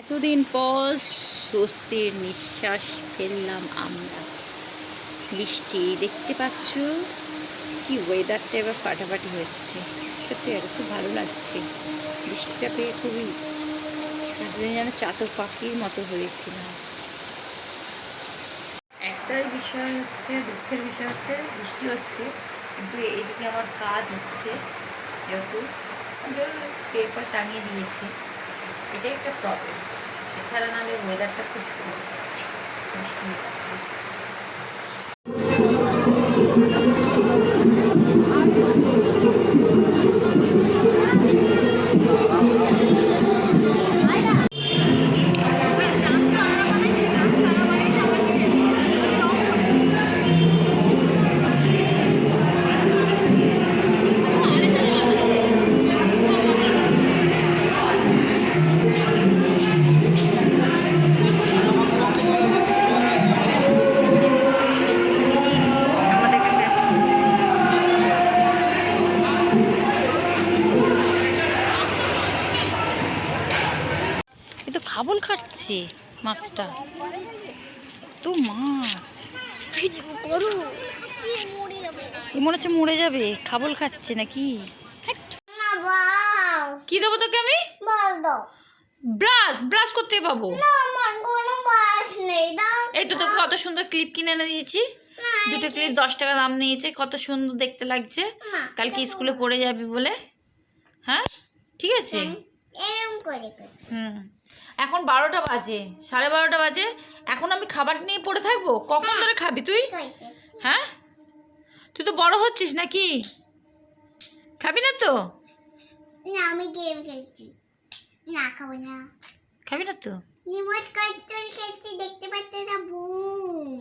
এতদিন পর স্বস্তির নিঃশ্বাস ফেললাম আমরা। বৃষ্টি, দেখতে পাচ্ছ? কি ওয়েদারটা এবার ফাটাফাটি হচ্ছে। সত্যি আর খুব ভালো লাগছে। বৃষ্টিটা পেয়ে খুবই এতদিন যেন চাতক পাখির মতো হয়েছিলাম। একটাই বিষয় হচ্ছে, দুঃখের বিষয় হচ্ছে, বৃষ্টি হচ্ছে, কিন্তু এইদিকে আমার কাজ হচ্ছে, যেহেতু পেপার টাঙিয়ে দিয়েছি। এটাই একটা প্রবলেম এছাড়া নাহলে ওয়েদারটা খুব সুন্দর বৃষ্টি হচ্ছে। খাবল খাচ্ছে মাছটা। তো মাছ। করু মনে হচ্ছে মরে যাবে খাবল খাচ্ছে নাকি। কি দেবো তোকে আমি? ব্রাশ ব্রাশ করতে পাবো। এই তো তোকে কত সুন্দর ক্লিপ কিনে এনে দিয়েছি। দুটো ক্লিপ দশ টাকা দাম নিয়েছে কত সুন্দর দেখতে লাগছে। কালকে স্কুলে পড়ে যাবি বলে। হ্যাঁ? ঠিক আছে। হুম। এখন বারোটা বাজে সাড়ে বারোটা বাজে এখন আমি খাবার নিয়ে পড়ে থাকব? কখন ধরে খাবি তুই? হ্যাঁ? তুই তো বড় হচ্ছিস নাকি? খাবি না তো? না আমি গেম খেলছি। না খাব না। খাবি না তো? রিমোট কন্ট্রোল খেলছি দেখতে পাচ্ছ না বুম।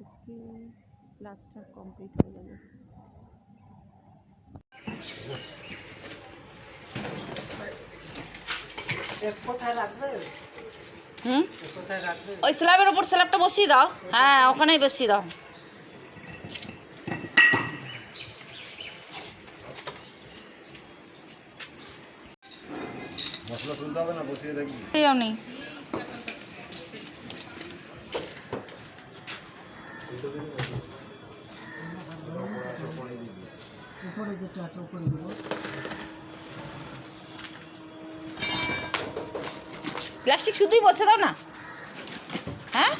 আজকে ক্লাসটা কমপ্লিট হয়ে যাবে হুম? ওই স্ল্যাবের ওপর স্ল্যাবটা বসিয়ে দাও। হ্যাঁ ওখানেই বসিয়ে দাও। মশলা তুলতে হবে না বসিয়ে দেখবি। যাও নেই। প্লাস্টিক শুধুই বসে দাও না। হ্যাঁ?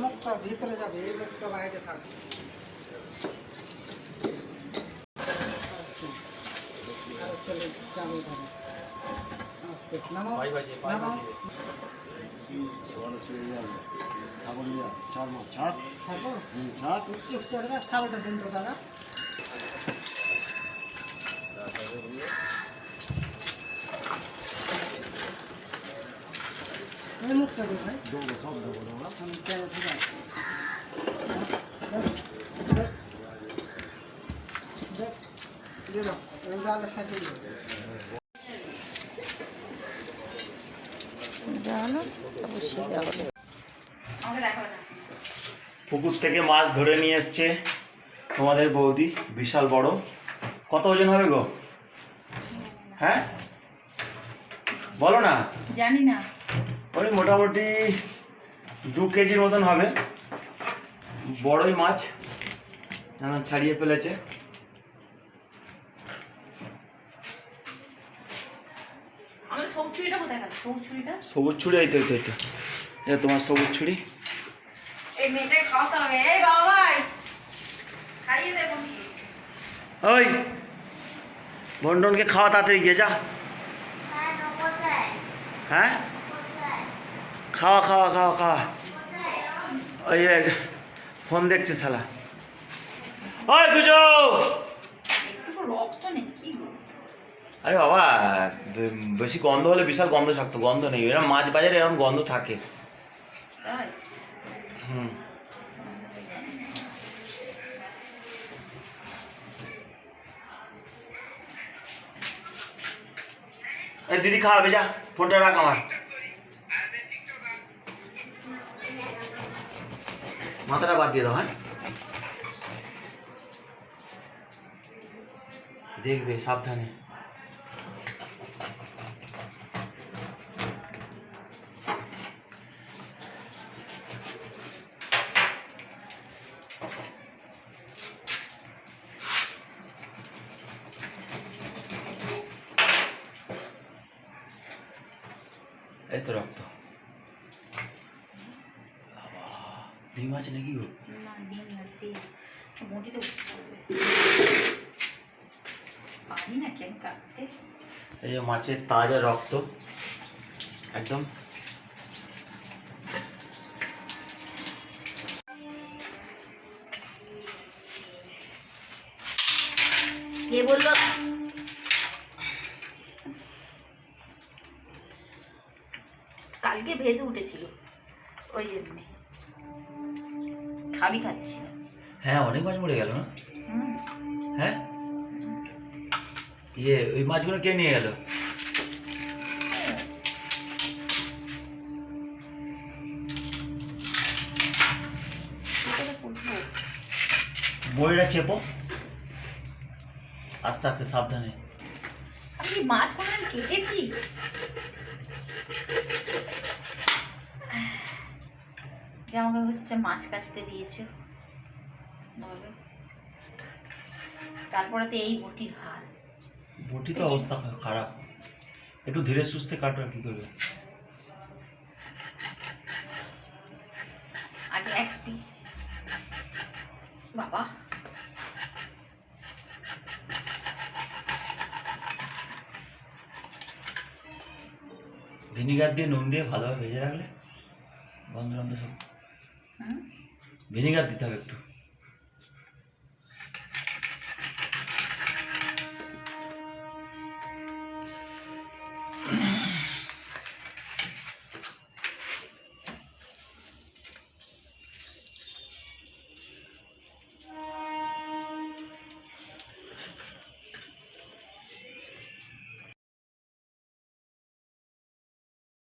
মুখটা ভিতরে যাবে বাইরে থাকবে আর চলে যাবে ধরে আস্তে নামাও নামাও সকালে শুয়ে যাবে সাবন দিয়া চার মাস ছাড় ছাড়বো হুম ছাড় চুপ চলবে সাবটা দিন তো দাদা এই মুখটা দেখাই দেবো সব দেবো দেবো আমি চাই আছে দেখ দিয়ে দাও সাথে অবশ্যই দেওয়া পুকুর থেকে মাছ ধরে নিয়ে এসছে তোমাদের বৌদি বিশাল বড়। কত ওজন হবে গো? হ্যাঁ? বলো না। জানি না। ওই মোটামুটি দু কেজির মতন হবে। বড়ই মাছ ছাড়িয়ে ফেলেছে। সবুজ ছুরি এই তো এই তো এই তো। এটা তোমার সবুজ ছুরি এই মেয়েটাকে খাওয়াতে হবে এই বাবা ভাই খাইয়ে দেবো ওই বন্টনকে খাওয়া তাড়াতাড়ি গিয়ে যা। হ্যাঁ হ্যাঁ? খাওয়া খাওয়া খাওয়া খাওয়া। ওই ফোন দেখছে শালা। ওই গুজো আরে বাবা বেশি গন্ধ হলে বিশাল গন্ধ থাকতো গন্ধ নেই। এরকম মাছ বাজারে এরকম গন্ধ থাকে। হুম। দিদি খাওয়াবে যা ফোনটা রাখ আমার। মাথাটা বাদ দিয়ে দাও হ্যাঁ? দেখবে সাবধানে। এই তো রক্ত ডিম আছে নাকি গো? এই যে মাছের তাজা রক্ত একদম। কে বলল? কালকে ভেজে উঠেছিল। ওই জন্যে। আমি খাচ্ছি। হ্যাঁ অনেক মাছ মরে গেল না? হ্যাঁ? ইয়ে ওই মাছগুলো কে নিয়ে গেল? কি বইটা চেপো। আস্তে আস্তে সাবধানে। আমি মাছ কোনোদিন কেটেছি? যে আমাকে হচ্ছে মাছ কাটতে দিয়েছ। বলো। তারপরে তো এই বটির হাল বটি তো অবস্থা খারাপ। একটু ধীরে সুস্থে কাটো আর কি করবে? আগে এক পিস। বাবা। ভিনিগার দিয়ে নুন দিয়ে ভালোভাবে ভেজে রাখলে গন্ধ গন্ধ সব ভিনিগার দিতে হবে একটু।